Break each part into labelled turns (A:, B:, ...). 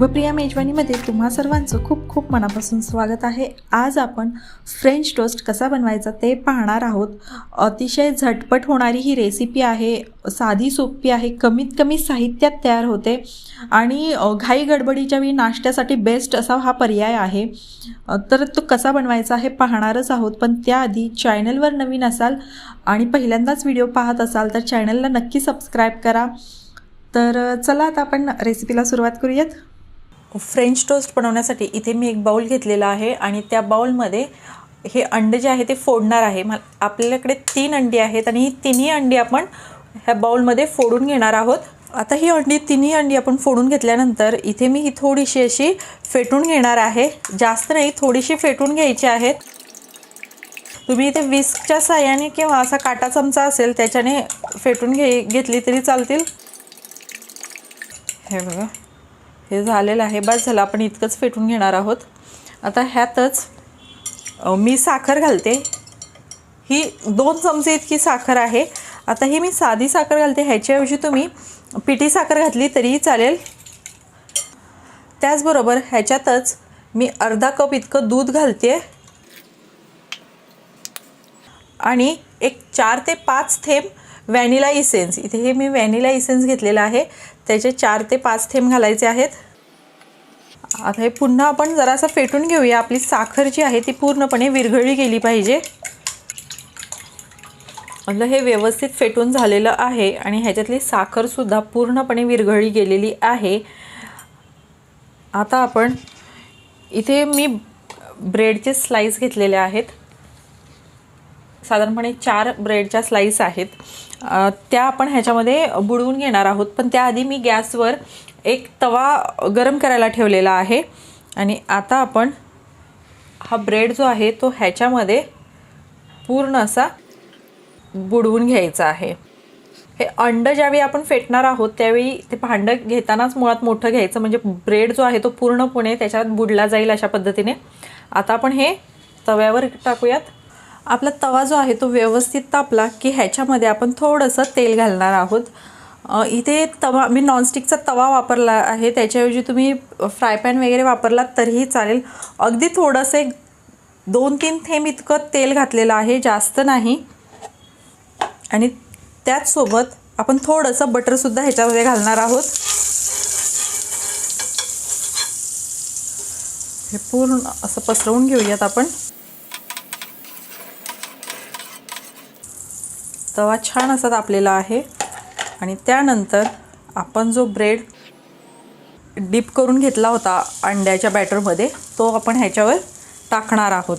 A: शुभप्रिया मेजवानीमध्ये तुम्हा सर्वांचं खूप खूप मनापासून स्वागत आहे. आज आपण फ्रेंच टोस्ट कसा बनवायचा ते पाहणार आहोत. अतिशय झटपट होणारी ही रेसिपी आहे. साधी सोपी आहे. कमीत कमी साहित्यात तयार होते. आणि घाई गडबडीच्या वेळी नाश्त्यासाठी बेस्ट असा हा पर्याय आहे. तर तो कसा बनवायचा हे पाहणारच आहोत. पण त्याआधी चॅनलवर नवीन असाल आणि पहिल्यांदाच व्हिडिओ पाहत असाल तर चॅनलला नक्की सबस्क्राईब करा. तर चला आता आपण रेसिपीला सुरुवात करूयात. फ्रेंच टोस्ट बनवण्यासाठी इथे मी एक बाउल घेतलेला आहे आणि त्या बाउलमध्ये हे अंडे जे आहे ते फोडणार आहे. मला आपल्याकडे तीन अंडी आहेत आणि ही तिन्ही अंडी आपण ह्या बाउलमध्ये फोडून घेणार आहोत. आता ही अंडी तिन्ही अंडी आपण फोडून घेतल्यानंतर इथे मी ही थोडीशी अशी फेटून घेणार आहे. जास्त नाही थोडीशी फेटून घ्यायची आहेत. तुम्ही इथे विस्कच्या साह्याने किंवा असा काटा चमचा असेल त्याच्याने फेटून घे घेतली तरी चालतील. हे बघा. हे झालेलं आहे. बस झालं आपण इतकंच फेटून घेणार आहोत. आता ह्यातच मी साखर घालते. ही दोन चमचे इतकी साखर आहे. आता ही मी साधी साखर घालते. ह्याच्याऐवजी तुम्ही पिठी साखर घातली तरीही चालेल. त्याचबरोबर ह्याच्यातच मी अर्धा कप इतकं दूध घालते. आणि एक चार ते पाच थेंब व्हॅनिला इसेन्स. इथे हे मी व्हॅनिला इसेन्स घेतलेला आहे. त्याचे चार ते पाच थेंब घालायचे आहेत. आता हे पुन्हा आपण जरासं फेटून घेऊया. आपली साखर जी आहे ती पूर्णपणे विरघळली गेली पाहिजे. म्हटलं हे व्यवस्थित फेटून झालेलं आहे आणि ह्याच्यातली साखरसुद्धा पूर्णपणे विरघळली गेलेली आहे. आता आपण इथे मी ब्रेडचे स्लाईस घेतलेले आहेत. साधारणपणे चार ब्रेडच्या स्लाईस आहेत. त्या आपण ह्याच्यामध्ये बुडवून घेणार आहोत. पण त्याआधी मी गॅसवर एक तवा गरम करायला ठेवलेला आहे. आणि आता आपण हा ब्रेड जो आहे तो ह्याच्यामध्ये पूर्ण असा बुडवून घ्यायचा आहे. हे अंड ज्यावेळी आपण फेटणार आहोत त्यावेळी ते भांडं घेतानाच मुळात मोठं घ्यायचं. म्हणजे ब्रेड जो आहे तो पूर्णपणे त्याच्यात बुडला जाईल अशा पद्धतीने. आता आपण हे तव्यावर टाकूयात. आपला तवा जो आहे तो व्यवस्थित तापला की ह्याच्यामध्ये आपण थोडंसं तेल घालणार आहोत. इथे तवा मी नॉनस्टिकचा तवा वापरला आहे. त्याच्याऐवजी तुम्ही फ्राय पॅन वगैरे वापरलात तरीही चालेल. अगदी थोडंसं एक दोन तीन थेंब इतकं तेल घातलेलं आहे जास्त नाही. आणि त्याचसोबत आपण थोडंसं बटरसुद्धा ह्याच्यामध्ये घालणार आहोत. हे पूर्ण असं पसरवून घेऊयात आपण. तवा छान असा तापलेला आहे. आणि त्यानंतर आपण जो ब्रेड डीप करून घेतला होता अंड्याच्या बॅटरमध्ये तो आपण ह्याच्यावर टाकणार आहोत.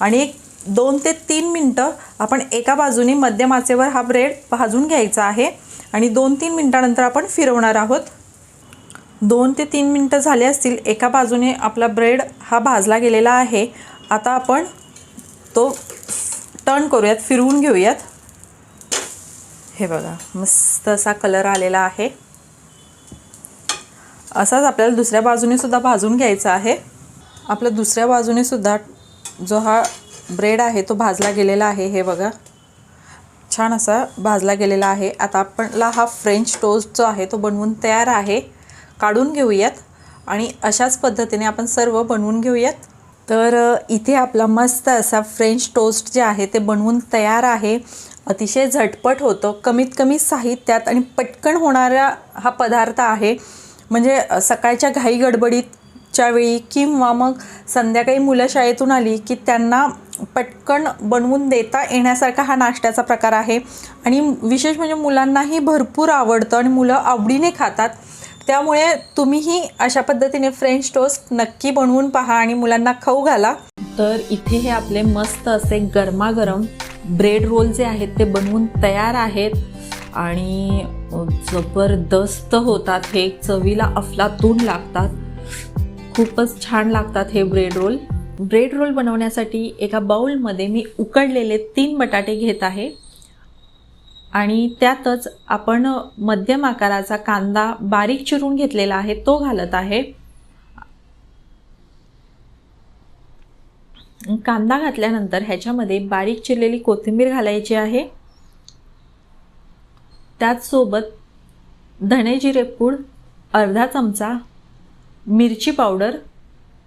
A: आणि एक दोन ते तीन मिनटं आपण एका बाजूने मध्यम आचेवर हा ब्रेड भाजून घ्यायचा आहे. आणि दोन तीन मिनटानंतर आपण फिरवणार आहोत. दोन ते तीन मिनटं झाले असतील एका बाजूने आपला ब्रेड हा भाजला गेलेला आहे. आता आपण तो टर्न करूयात फिरवून घेऊयात. हे बघा मस्त असा कलर आलेला आहे. असाच आपल्याला दुसऱ्या बाजूने सुद्धा भाजून घ्यायचा आहे. आपल्या दुसऱ्या बाजूने सुद्धा जो हा ब्रेड आहे तो भाजला गेलेला आहे. हे बघा छान असा भाजला गेलेला आहे. आता आपणला हा फ्रेंच टोस्ट जो आहे तो बनवून तयार आहे. काढून घेऊयात आणि अशाच पद्धतीने आपण सर्व बनवून घेऊयात. तर इथे आपला मस्त असा फ्रेंच टोस्ट जे आहे ते बनवून तयार आहे. अतिशय झटपट होतं. कमीत कमी साहित्यात आणि पटकन होणारा हा पदार्थ आहे. म्हणजे सकाळच्या घाई गडबडीतच्या वेळी किंवा मग संध्याकाळी मुलं शाळेतून आली की त्यांना पटकन बनवून देता येण्यासारखा हा नाश्त्याचा प्रकार आहे. आणि विशेष म्हणजे मुलांनाही भरपूर आवडतं आणि मुलं आवडीने खातात. त्यामुळे तुम्हीही अशा पद्धतीने फ्रेंच टोस्ट नक्की बनवून पहा आणि मुलांना खाऊ घाला. तर इथे हे आपले मस्त असे गरमागरम ब्रेड रोल जे आहेत ते बनवून तयार आहेत आणि जबरदस्त होतात हे. चवीला अफलातून लागतात. खूपच छान लागतात हे ब्रेड रोल. ब्रेड रोल बनवण्यासाठी एका बाउलमध्ये मी उकडलेले तीन बटाटे घेत आहे. आणि त्यातच आपण मध्यम आकाराचा कांदा बारीक चिरून घेतलेला आहे तो घालत आहे. कांदा घातल्यानंतर ह्याच्यामध्ये बारीक चिरलेली कोथिंबीर घालायची आहे. त्याचसोबत धणे जिरेपूड अर्धा चमचा मिरची पावडर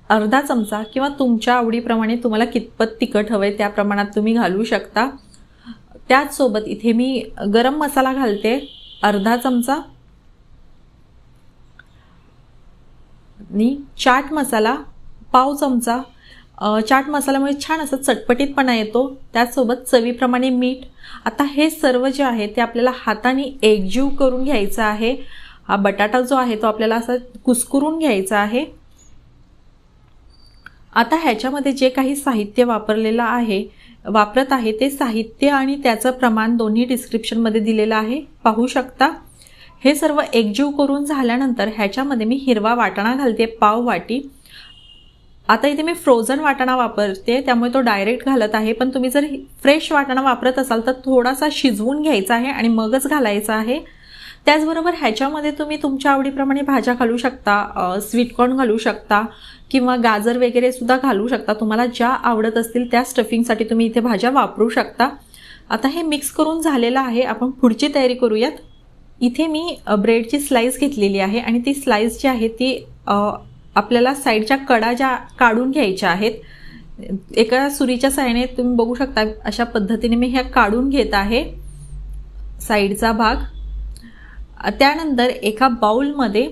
A: अर्धा चमचा किंवा तुमच्या आवडीप्रमाणे तुम्हाला कितपत तिखट हवं आहे त्या प्रमाणात तुम्ही घालू शकता. त्याचसोबत इथे मी गरम मसाला घालते अर्धा चमचा. आणि चाट मसाला पाव चमचा. चाट मसाल्यामुळे छान असं चटपटीतपणा येतो. त्याचसोबत चवीप्रमाणे मीठ. आता हे सर्व जे आहे ते आपल्याला हाताने एकजीव करून घ्यायचं आहे. हा बटाटा जो आहे तो आपल्याला असा कुस्कुरून घ्यायचा आहे. आता ह्याच्यामध्ये जे काही साहित्य वापरलेलं आहे वापरत आहे ते साहित्य आणि त्याचं प्रमाण दोन्ही डिस्क्रिप्शनमध्ये दिलेलं आहे. पाहू शकता. हे सर्व एकजीव करून झाल्यानंतर ह्याच्यामध्ये मी हिरवा वाटाणा घालते पाव वाटी. आता इथे मी फ्रोझन वाटाणा वापरते त्यामुळे तो डायरेक्ट घालत आहे. पण तुम्ही जर फ्रेश वाटाणा वापरत असाल तर थोडासा शिजवून घ्यायचा आहे आणि मगच घालायचा आहे. त्याचबरोबर ह्याच्यामध्ये तुम्ही तुमच्या आवडीप्रमाणे भाज्या घालू शकता स्वीटकॉर्न घालू शकता किंवा गाजर वगैरे सुद्धा घालू शकता. तुम्हाला ज्या आवडत असतील त्या स्टफिंगसाठी तुम्ही इथे भाज्या वापरू शकता. आता हे मिक्स करून झालेलं आहे. आपण पुढची तयारी करूयात. इथे मी ब्रेडची स्लाईस घेतलेली आहे आणि ती स्लाईस जी आहे ती आपल्याला साईडच्या कडा ज्या काढून घ्यायच्या आहेत एका सुरीच्या साह्याने तुम्ही बघू शकता अशा पद्धतीने मी ह्या काढून घेत आहे साईडचा भाग. त्यानंतर एका बाऊलमध्ये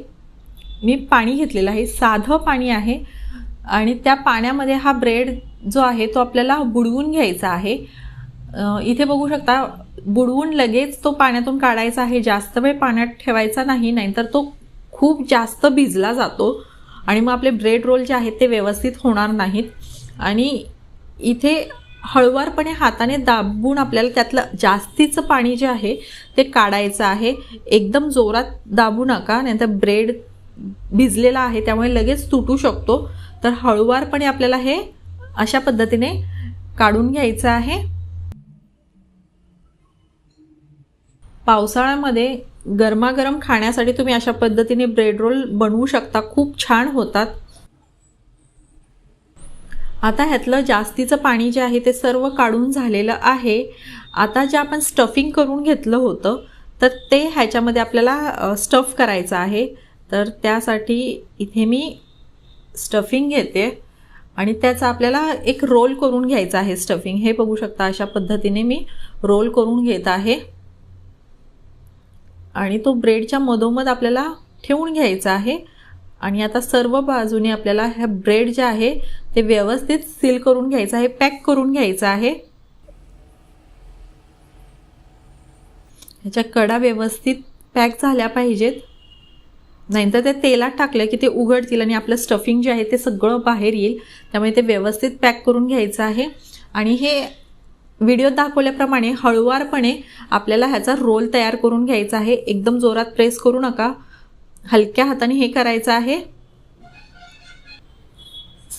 A: मी पाणी घेतलेलं आहे साधं पाणी आहे आणि त्या पाण्यामध्ये हा ब्रेड जो आहे तो आपल्याला बुडवून घ्यायचा आहे. इथे बघू शकता बुडवून लगेच तो पाण्यातून काढायचा आहे जास्त वेळ पाण्यात ठेवायचा नाही नाहीतर तो खूप जास्त भिजला जातो. आणि मग आपले ब्रेड रोल जे आहेत ते व्यवस्थित होणार नाहीत. आणि इथे हळुवारपणे हाताने दाबून आपल्याला त्यातलं जास्तीचं पाणी जे आहे ते काढायचं आहे. एकदम जोरात दाबू नका नाहीतर ब्रेड भिजलेला आहे त्यामुळे लगेच तुटू शकतो. तर हळुवारपणे आपल्याला हे अशा पद्धतीने काढून घ्यायचं आहे. पावसाळ्यामध्ये गरमागरम खाण्यासाठी तुम्ही अशा पद्धतीने ब्रेड रोल बनवू शकता. खूप छान होतात. आता ह्यातलं जास्तीचं पाणी जे आहे ते सर्व काढून झालेलं आहे. आता जे आपण स्टफिंग करून घेतलं होतं तर ते ह्याच्यामध्ये आपल्याला स्टफ करायचं आहे. तर त्यासाठी इथे मी स्टफिंग घेते आणि त्याचा आपल्याला एक रोल करून घ्यायचा आहे स्टफिंग हे बघू शकता अशा पद्धतीने मी रोल करून घेत आहे. आणि तो ब्रेडच्या मधोमध आपल्याला ठेवून घ्यायचा आहे. आणि आता सर्व बाजूने आपल्याला ह्या ब्रेड जे आहे ते व्यवस्थित सील करून घ्यायचं आहे पॅक करून घ्यायचं आहे. ह्याच्या कडा व्यवस्थित पॅक झाल्या पाहिजेत. नाहीतर ते तेलात टाकलं की ते उघडतील आणि आपलं स्टफिंग जे आहे ते सगळं बाहेर येईल. त्यामुळे ते व्यवस्थित पॅक करून घ्यायचं आहे. आणि हे व्हिडिओ दाखवल्याप्रमाणे हळुवारपणे आपल्याला ह्याचा रोल तयार करून घ्यायचा आहे. एकदम जोरात प्रेस करू नका. हलक्या हाताने हे करायचं आहे.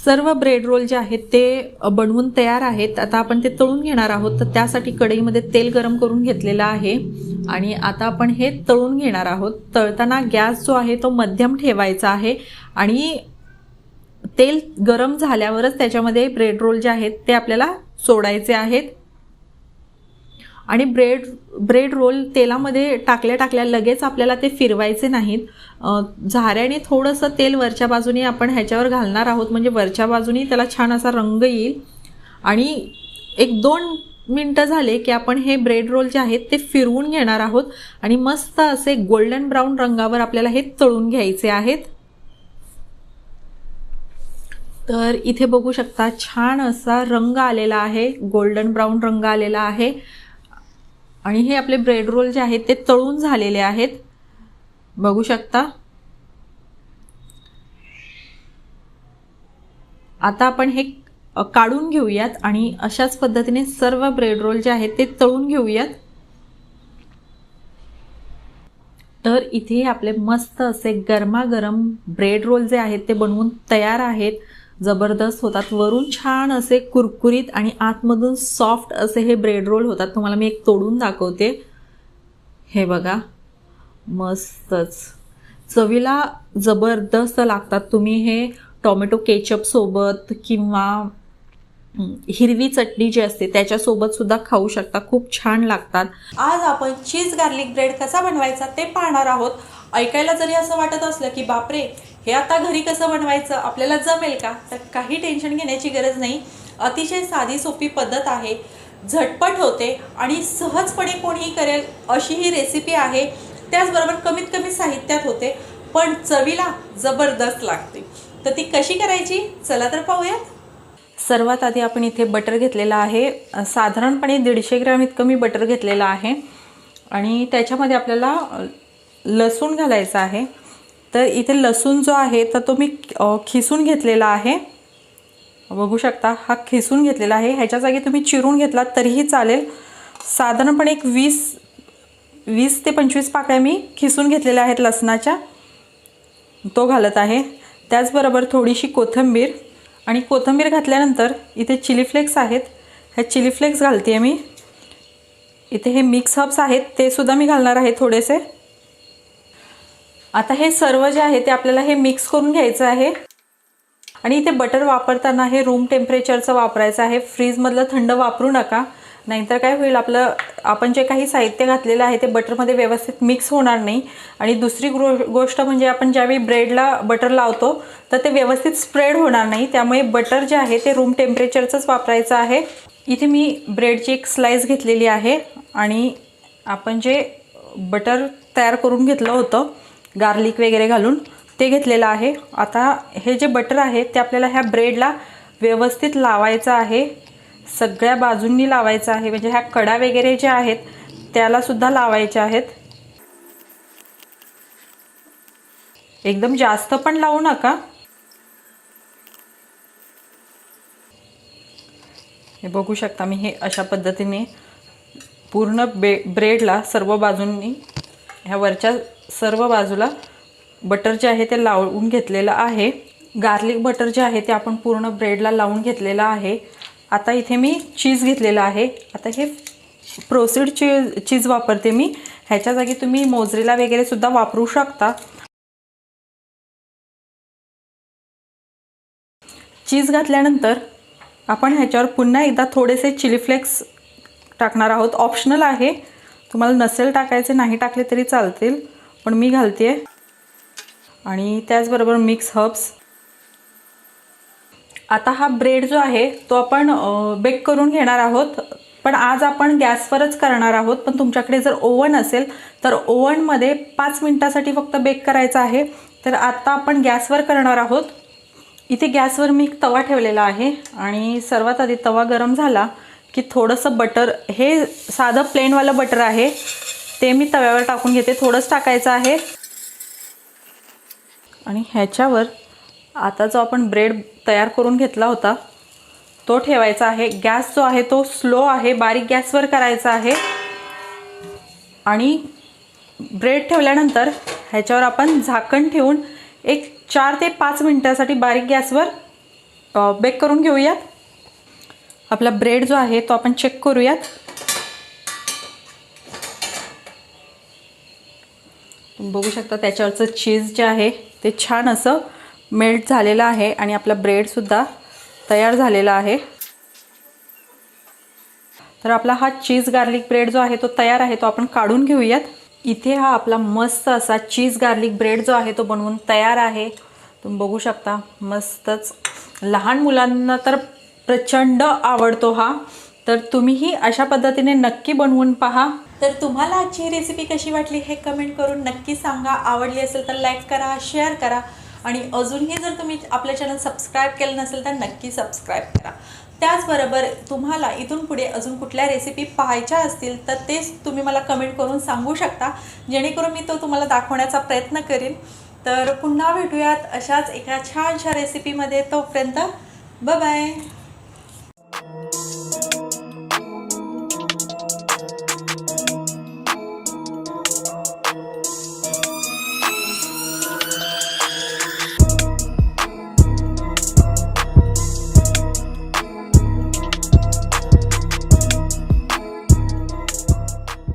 A: सर्व ब्रेड रोल जे आहेत ते बनवून तयार आहेत. आता आपण ते तळून घेणार आहोत. तर त्यासाठी कढईमध्ये तेल गरम करून घेतलेलं आहे. आणि आता आपण हे तळून घेणार आहोत. तळताना गॅस जो आहे तो मध्यम ठेवायचा आहे. आणि तेल गरम झाल्यावरच त्याच्यामध्ये ब्रेड रोल जे आहेत ते आपल्याला सोडायचे आहेत. आणि ब्रेड ब्रेड रोल तेलामध्ये टाकल्या टाकल्या लगेच आपल्याला ते फिरवायचे नाहीत. झाऱ्याने थोडंसं तेल वरच्या बाजूने आपण ह्याच्यावर घालणार आहोत. म्हणजे वरच्या बाजूने त्याला छान असा रंग येईल. आणि एक दोन मिनटं झाले की आपण हे ब्रेड रोल जे आहेत ते फिरवून घेणार आहोत. आणि मस्त असे गोल्डन ब्राऊन रंगावर आपल्याला हे तळून घ्यायचे आहेत. तर इथे बघू शकता छान असा रंग आलेला आहे. गोल्डन ब्राऊन रंग आलेला आहे. आणि हे आपले ब्रेड रोल जे आहेत ते तळून झालेले आहेत. बघू शकता. आता आपण हे काढून घेऊयात आणि अशाच पद्धतीने सर्व ब्रेड रोल जे आहेत ते तळून घेऊयात. तर इथे आपले मस्त असे गरमागरम ब्रेड रोल जे आहेत ते बनवून तयार आहेत. जबरदस्त होतात. वरून छान असे कुरकुरीत आणि आतमधून सॉफ्ट असे हे ब्रेड रोल होतात. तुम्हाला मी एक तोडून दाखवते. हे बघा. मस्तच. चवीला जबरदस्त लागतात. तुम्ही हे टोमॅटो केचपसोबत किंवा हिरवी चटणी जी असते त्याच्यासोबत सुद्धा खाऊ शकता. खूप छान लागतात.
B: आज आपण चीज गार्लिक ब्रेड कसा बनवायचा ते पाहणार आहोत. ऐकायला जरी असं वाटत असलं की बापरे
A: हे आता घरी कसं बनवायचं? आपल्याला जमेल का? तर काही टेन्शन घेण्याची गरज नाही. अतिशय साधी सोपी पद्धत आहे. झटपट होते आणि सहजपणे कोणीही करेल अशी ही रेसिपी आहे. त्याचबरोबर कमीत कमी साहित्यात होते पण चवीला जबरदस्त लागते. तर ती कशी करायची? चला तर पाहूयात. सर्वात आधी आपण इथे बटर घेतलेलं आहे. साधारणपणे दीडशे ग्रॅम इतकं मी बटर घेतलेलं आहे. आणि त्याच्यामध्ये आपल्याला लसूण घालायचं आहे. तर इथे लसूण जो आहे तर तो मी खिसून घेतलेला आहे. बघू शकता हा खिसून घेतलेला आहे. ह्याच्या जागी तुम्ही चिरून घेतलात तरीही चालेल. साधारणपणे एक वीस वीस ते पंचवीस पाकळ्या मी खिसून घेतलेल्या आहेत लसणाच्या. तो घालत आहे. त्याचबरोबर थोडीशी कोथिंबीर आणि कोथिंबीर घातल्यानंतर इथे चिली फ्लेक्स आहेत. ह्या चिली फ्लेक्स घालते आहे मी. इथे हे मिक्स हब्स आहेत ते सुद्धा मी घालणार आहे थोडेसे. आता हे सर्व जे आहे ते आपल्याला हे मिक्स करून घ्यायचं आहे. आणि इथे बटर वापरताना हे रूम टेम्परेचरचं वापरायचं आहे. फ्रीजमधलं थंड वापरू नका. नाहीतर काय होईल आपलं आपण जे काही साहित्य घातलेलं आहे ते बटरमध्ये व्यवस्थित मिक्स होणार नाही. आणि दुसरी गो गोष्ट म्हणजे आपण ज्यावेळी ब्रेडला बटर लावतो तर ते व्यवस्थित स्प्रेड होणार नाही. त्यामुळे बटर जे आहे ते रूम टेम्परेचरचंच वापरायचं आहे. इथे मी ब्रेडची एक स्लाईस घेतलेली आहे. आणि आपण जे बटर तयार करून घेतलं होतं गार्लिक वगैरे घालून ते घेतलेलं आहे. आता हे जे बटर आहे ते आपल्याला ह्या ब्रेडला व्यवस्थित लावायचं आहे. सगळ्या बाजूंनी लावायचं आहे. म्हणजे ह्या कडा वगैरे ज्या आहेत त्यालासुद्धा लावायच्या आहेत. एकदम जास्त पण लावू नका. हे बघू शकता मी हे अशा पद्धतीने पूर्ण बे ब्रेडला सर्व बाजूंनी ह्या वरच्या सर्व बाजूला बटर जे आहे ते लावून घेतलेलं आहे. गार्लिक बटर जे आहे ते आपण पूर्ण ब्रेडला लावून घेतलेलं आहे. आता इथे मी चीज घेतलेलं आहे. आता हे प्रोसीड चीज चीज वापरते मी. ह्याच्या जागी तुम्ही मोजरेला वगैरे सुद्धा वापरू शकता. चीज घातल्यानंतर आपण ह्याच्यावर पुन्हा एकदा थोडेसे चिली फ्लेक्स टाकणार आहोत. ऑप्शनल आहे. तुम्हाला नसेल टाकायचे नाही टाकले तरी चालतील पण मी घालते आणि त्याचबरोबर मिक्स हब्स आता हा ब्रेड जो आहे तो आपण बेक करून घेणार आहोत पण आज आपण गॅसवरच करणार आहोत. पण तुमच्याकडे जर ओव्हन असेल तर ओव्हनमध्ये पाच मिनटासाठी फक्त बेक करायचं आहे. तर आता आपण गॅसवर करणार आहोत. इथे गॅसवर मी एक तवा ठेवलेला आहे आणि सर्वात आधी तवा गरम झाला. की थोडंसं बटर हे साधं प्लेनवालं बटर आहे ते मी तव्यावर टाकून घेते. थोडंच टाकायचं आहे. आणि ह्याच्यावर आता जो आपण ब्रेड तयार करून घेतला होता तो ठेवायचा आहे. गॅस जो आहे तो स्लो आहे. बारीक गॅसवर करायचा आहे. आणि ब्रेड ठेवल्यानंतर ह्याच्यावर आपण झाकण ठेवून एक चार ते पाच मिनटासाठी बारीक गॅसवर बेक करून घेऊयात. आपला ब्रेड जो आहे तो आपण चेक करूयात. तुम्ही बघू शकता त्याच्यावरचं चीज जे आहे ते छान असं मेल्ट झालेलं आहे आणि आपला ब्रेडसुद्धा तयार झालेला आहे. तर आपला हा चीज गार्लिक ब्रेड जो आहे तो तयार आहे तो आपण काढून घेऊयात. इथे हा आपला मस्त असा चीज गार्लिक ब्रेड जो आहे तो बनवून तयार आहे. तुम्ही बघू शकता मस्तच. लहान मुलांना तर प्रचंड आवडतो हा. तर तुम्हीही अशा पद्धतीने नक्की बनवून पहा. तर तुम्हाला आजची रेसिपी कशी वाटली हे कमेंट करून नक्की सांगा. आवडली असेल तर लाईक करा शेअर करा. आणि अजूनही जर तुम्ही आपलं चॅनल सबस्क्राईब केलं नसेल तर नक्की सबस्क्राईब करा. त्याचबरोबर तुम्हाला इथून पुढे अजून कुठल्या रेसिपी पाहायच्या असतील तर तेच तुम्ही मला कमेंट करून सांगू शकता. जेणेकरून मी तो तुम्हाला दाखवण्याचा प्रयत्न करेन. तर पुन्हा भेटूयात अशाच एका छानशा रेसिपीमध्ये तोपर्यंत बाय